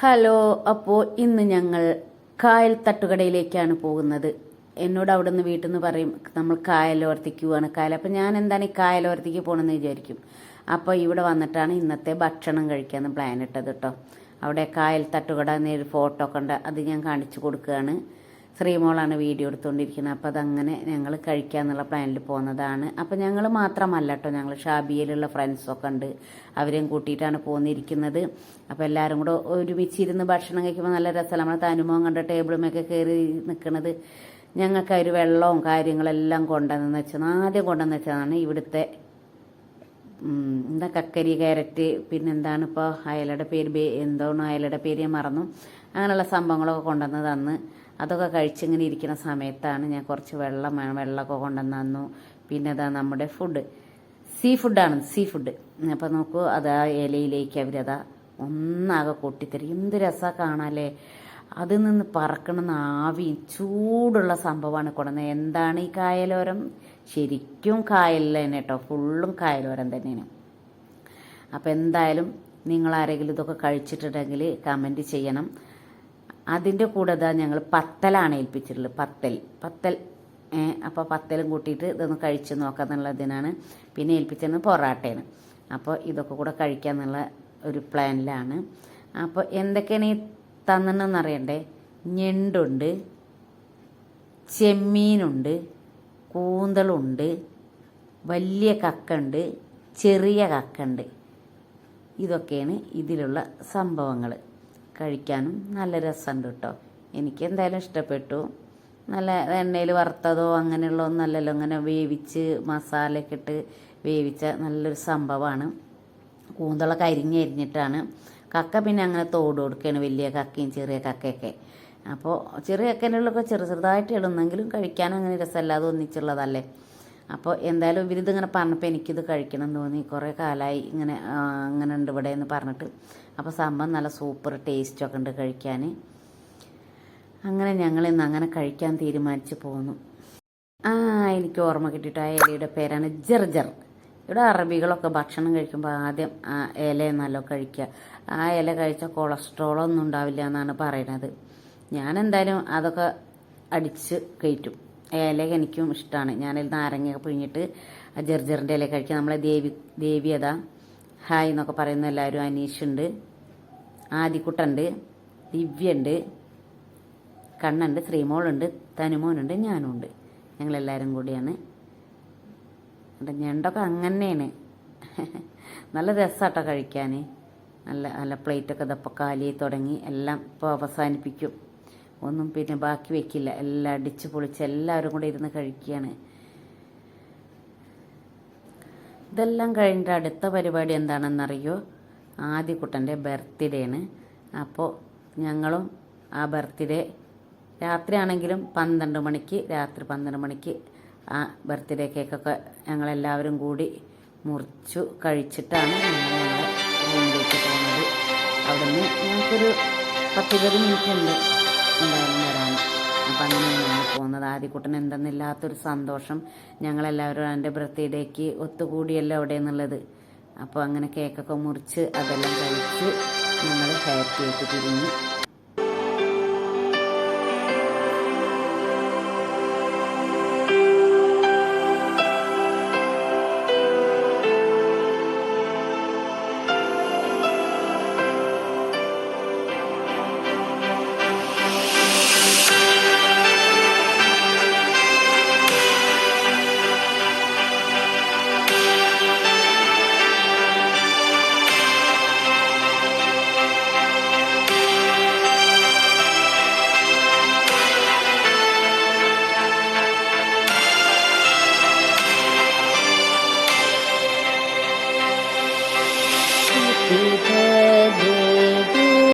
Hello അപ്പോൾ ഇന്ന് ഞങ്ങൾ കായൽ തട്ടുകടയിലേക്കാണ് പോകുന്നത്. എന്നോട് അവിടെ നിന്ന് വീട്ടിൽ നിന്ന് പറയും നമ്മൾ കായലോർത്തിക്കുവാണ് കായൽ. അപ്പം ഞാൻ എന്താണ് ഈ കായലോർത്തിക്ക് പോകണമെന്ന് വിചാരിക്കും. അപ്പോൾ ഇവിടെ വന്നിട്ടാണ് ഇന്നത്തെ ഭക്ഷണം കഴിക്കാമെന്ന് പ്ലാൻ ഇട്ടത് കേട്ടോ അവിടെ കായൽ തട്ടുകട എന്നൊരു ഫോട്ടോ കണ്ട് അത് ഞാൻ കാണിച്ചു കൊടുക്കുകയാണ് ശ്രീമോളാണ് വീഡിയോ എടുത്തുകൊണ്ടിരിക്കുന്നത്. അപ്പോൾ അതങ്ങനെ ഞങ്ങൾ കഴിക്കാമെന്നുള്ള പ്ലാനിൽ പോകുന്നതാണ്. അപ്പോൾ ഞങ്ങൾ മാത്രമല്ല കേട്ടോ ഞങ്ങൾ ഷാബിയയിലുള്ള ഫ്രണ്ട്സൊക്കെ ഉണ്ട്. അവരെയും കൂട്ടിയിട്ടാണ് പോന്നിരിക്കുന്നത്. അപ്പോൾ എല്ലാവരും കൂടെ ഒരുമിച്ചിരുന്ന് ഭക്ഷണം കഴിക്കുമ്പോൾ നല്ല രസമാണ് നമ്മളെ തനുമോൻ കണ്ട ടേബിളുമൊക്കെ കയറി നിൽക്കുന്നത് ഞങ്ങൾക്ക് ഒരു വെള്ളവും കാര്യങ്ങളെല്ലാം കൊണ്ടുവന്നെന്ന് വെച്ചാൽ ആദ്യം കൊണ്ടുവന്ന് വെച്ചതാണ് ഇവിടുത്തെ എന്താ കക്കരി ക്യാരറ്റ് പിന്നെന്താണ് ഇപ്പോൾ അയലയുടെ പേര് എന്താണ് അയലയുടെ പേര് ഞാൻ മറന്നു. അങ്ങനെയുള്ള സംഭവങ്ങളൊക്കെ കൊണ്ടുവന്ന് തന്ന്. അതൊക്കെ കഴിച്ചിങ്ങനെ ഇരിക്കുന്ന സമയത്താണ് ഞാൻ കുറച്ച് വെള്ളം വേണം വെള്ളമൊക്കെ കൊണ്ടുവന്ന് തന്നു. പിന്നെ അതാ നമ്മുടെ ഫുഡ് സീ ഫുഡാണ് സീ ഫുഡ് അപ്പോൾ നോക്കൂ അത് ഇലയിലേക്ക് അവരതാ ഒന്നാകെ കൊട്ടിത്തരും എന്ത് രസമാണ് കാണാല്ലേ? അതിൽ നിന്ന് പറക്കണമെന്ന് ആവി ചൂടുള്ള സംഭവമാണ് കൊണ്ടുവന്നത് എന്താണ് ഈ കായലോരം? ശരിക്കും കായലിൽ തന്നെ കേട്ടോ. ഫുള്ളും കായലോരം തന്നെയാണ്. അപ്പോൾ എന്തായാലും നിങ്ങൾ ആരെങ്കിലും ഇതൊക്കെ കഴിച്ചിട്ടുണ്ടെങ്കിൽ കമന്റ് ചെയ്യണം. അതിന്റെ കൂടെ ഇതാ ഞങ്ങൾ പത്തലാണ് ഏൽപ്പിച്ചിട്ടുള്ളത്. പത്തൽ. പത്തൽ. അപ്പോൾ പത്തലും കൂട്ടിയിട്ട് ഇതൊന്ന് കഴിച്ച് നോക്കാന്നുള്ളതിനാണ് പിന്നെ ഏൽപ്പിച്ചത് പൊറാട്ടയാണ്. അപ്പോൾ ഇതൊക്കെ കൂടെ കഴിക്കാമെന്നുള്ള ഒരു പ്ലാനിലാണ് അപ്പോൾ എന്തൊക്കെയാണ് ഈ തന്നെന്ന് അറിയണ്ടേ ഞണ്ടുണ്ട് ചെമ്മീനുണ്ട് കൂന്തളുണ്ട് വലിയ കക്കുണ്ട് ചെറിയ കക്കുണ്ട്. ഇതൊക്കെയാണ് ഇതിലുള്ള സംഭവങ്ങൾ. കഴിക്കാനും നല്ല രസമുണ്ട് കേട്ടോ. എനിക്ക് എന്തായാലും ഇഷ്ടപ്പെട്ടു. നല്ല എണ്ണയിൽ വറുത്തതോ അങ്ങനെയുള്ള ഒന്നല്ലല്ലോ. അങ്ങനെ വേവിച്ച് മസാലയൊക്കെ ഇട്ട് വേവിച്ച നല്ലൊരു സംഭവമാണ്. കൂന്തളൊക്കെ അരിഞ്ഞരിഞ്ഞിട്ടാണ് കക്ക പിന്നെ അങ്ങനെ തോട് കൊടുക്കുകയാണ് വലിയ കക്കയും ചെറിയ കക്കയൊക്കെ. അപ്പോൾ ചെറിയ കക്കനുള്ളൊക്കെ ചെറു ചെറുതായിട്ട് ഇടുന്നെങ്കിലും കഴിക്കാൻ അങ്ങനെ രസമല്ലാതെ ഒന്നിച്ചുള്ളതല്ലേ. അപ്പോൾ എന്തായാലും ഇവരിതിങ്ങനെ പറഞ്ഞപ്പോൾ എനിക്കിത് കഴിക്കണം എന്ന് തോന്നി. കുറേ കാലമായി ഇങ്ങനെ അങ്ങനെ ഉണ്ട് ഇവിടെ എന്ന് പറഞ്ഞിട്ട്. അപ്പോൾ സംഭവം നല്ല സൂപ്പർ ടേസ്റ്റൊക്കെ ഉണ്ട് കഴിക്കാൻ അങ്ങനെ ഞങ്ങൾ ഇന്ന് അങ്ങനെ കഴിക്കാൻ തീരുമാനിച്ചു പോന്നു. ആ എനിക്ക് ഓർമ്മ കിട്ടിയിട്ട് ആ ഇലയുടെ പേരാണ് ജർജർ. ഇവിടെ അറബികളൊക്കെ ഭക്ഷണം കഴിക്കുമ്പോൾ ആദ്യം ആ ഇല നല്ല കഴിക്കുക ആ ഇല കഴിച്ചാൽ കൊളസ്ട്രോൾ ഒന്നും ഉണ്ടാവില്ല എന്നാണ് പറയണത്. ഞാൻ എന്തായാലും അതൊക്കെ അടിച്ച് കയറ്റും. ഇല എനിക്കും ഇഷ്ടമാണ് ഞാനതിൽ നാരങ്ങയൊക്കെ പിഴിഞ്ഞിട്ട് ജർജറിന്റെ ഇല കഴിക്കുക നമ്മളെ ദേവി ദേവി ഹായ് എന്നൊക്കെ പറയുന്ന എല്ലാവരും അനീഷുണ്ട് ആദിക്കുട്ടുണ്ട് ദിവ്യുണ്ട് കണ്ണുണ്ട് ശ്രീമോളുണ്ട് തനുമോനുണ്ട് ഞാനുണ്ട് ഞങ്ങളെല്ലാവരും കൂടിയാണ് ഞണ്ടൊക്കെ അങ്ങനെയാണ്. നല്ല രസമാട്ടോ കഴിക്കാൻ നല്ല നല്ല പ്ലേറ്റൊക്കെ ഇതപ്പോൾ കാലി തുടങ്ങി. എല്ലാം ഇപ്പോൾ അവസാനിപ്പിക്കും. ഒന്നും പിന്നെ ബാക്കി വെക്കില്ല. എല്ലാം അടിച്ച് പൊളിച്ച് എല്ലാവരും കൂടെ ഇരുന്ന് കഴിക്കുകയാണ് ഇതെല്ലാം കഴിഞ്ഞിട്ട് അടുത്ത പരിപാടി എന്താണെന്നറിയോ? ആദ്യക്കുട്ടന്റെ ബർത്ത്ഡേ ആണ്. അപ്പോൾ ഞങ്ങളും ആ ബർത്ത്ഡേ രാത്രിയാണെങ്കിലും പന്ത്രണ്ട് മണിക്ക് രാത്രി പന്ത്രണ്ട് മണിക്ക് ആ ബർത്ത്ഡേ കേക്കൊക്കെ ഞങ്ങളെല്ലാവരും കൂടി മുറിച്ചു കഴിച്ചിട്ടാണ് റൂമിലേക്ക് പോകുന്നത്. അവിടുന്ന് ഞങ്ങൾക്കൊരു പത്തിരുപത് മിനിറ്റ് ഉണ്ട് എന്തായാലും വരാൻ. അപ്പം അങ്ങനെയാണ് ഞങ്ങൾ പോകുന്നത്. ആദ്യക്കുട്ടൻ എന്തെന്നില്ലാത്തൊരു സന്തോഷം ഞങ്ങളെല്ലാവരും എന്റെ ബർത്ത്ഡേക്ക് ഒത്തുകൂടിയല്ലോ അവിടെ എന്നുള്ളത്. അപ്പോൾ അങ്ങനെ കേക്കൊക്കെ മുറിച്ച് അതെല്ലാം കഴിച്ച് ഞങ്ങൾ ഹാപ്പി ആയിട്ട് തിരിഞ്ഞു.